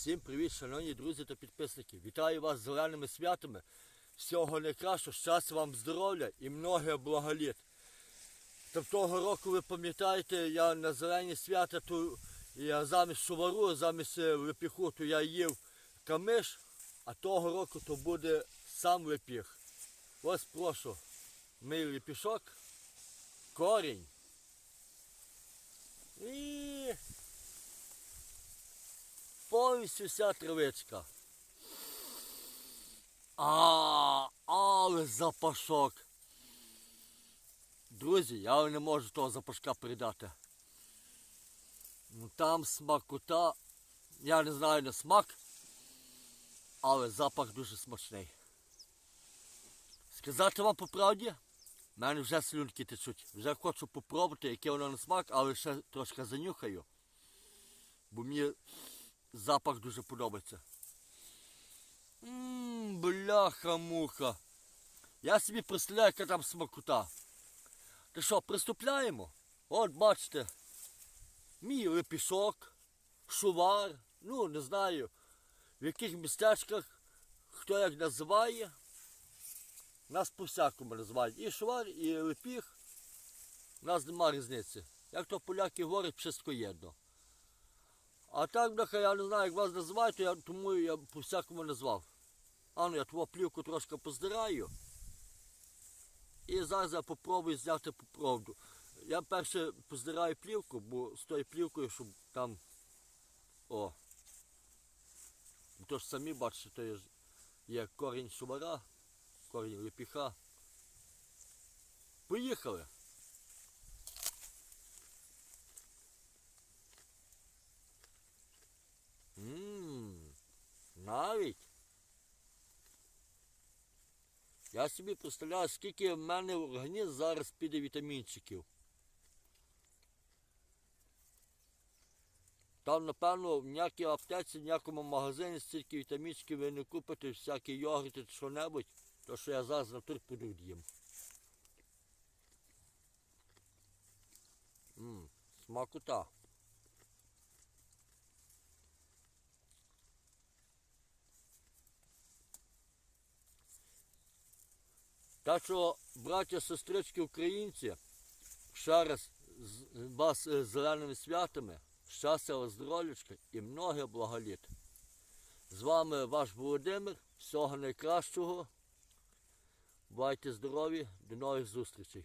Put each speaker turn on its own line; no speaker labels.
Всім привіт, шановні друзі та підписники. Вітаю вас з зеленими святами. Всього найкращого, щастя вам здоров'я і многе благоліт. Та того року ви пам'ятаєте, я на зелені свята то я замість шувару, замість е, лепіху, то я їв камиш, а того року то буде сам лепіх. Ось прошу, мій лепішок, корінь. І повністю вся травичка. А, але запашок. Друзі, я не можу того запашка передати. Ну там смакота, я не знаю на смак, але запах дуже смачний. Сказати вам по правді, в мене вже слюнки течуть. Вже хочу попробувати, яке воно на смак, але ще трошки занюхаю. Бо мені запах дуже подобається. Ммм, бляха-муха. Я собі представляю, яка там смакота. Та що, приступляємо? От бачите, мій лепішок, шувар, ну не знаю, в яких містечках, хто як називає. Нас по-всякому називають. І шувар, і лепіх. У нас нема різниці. Як то поляки говорять, wszystko єдно. А так, бляха, я не знаю, як вас називають, я, тому я по-всякому назвав. А ну я твою плівку трошки поздираю. І зараз я попробую зняти по проводу. Я перше поздираю плівку, бо з тою плівкою, щоб там. О. То ж самі бачите, то є, є корінь шумара, корінь лепіха. Поїхали. Ммм, навіть. Я собі представляю, скільки в мене в організм зараз піде вітамінчиків. Там, напевно, в ніякій аптеці, в ніякому магазині стільки вітамінчиків ви не купите, всякі йогурти, що-небудь, то що я зараз на турподу їм. Ммм, смакота. Так що, браття, сестрички, українці, ще раз вас е, з зеленими святами, щастя, здоров'ячка і многе благоліт. З вами ваш Володимир. Всього найкращого. Бувайте здорові, до нових зустрічей.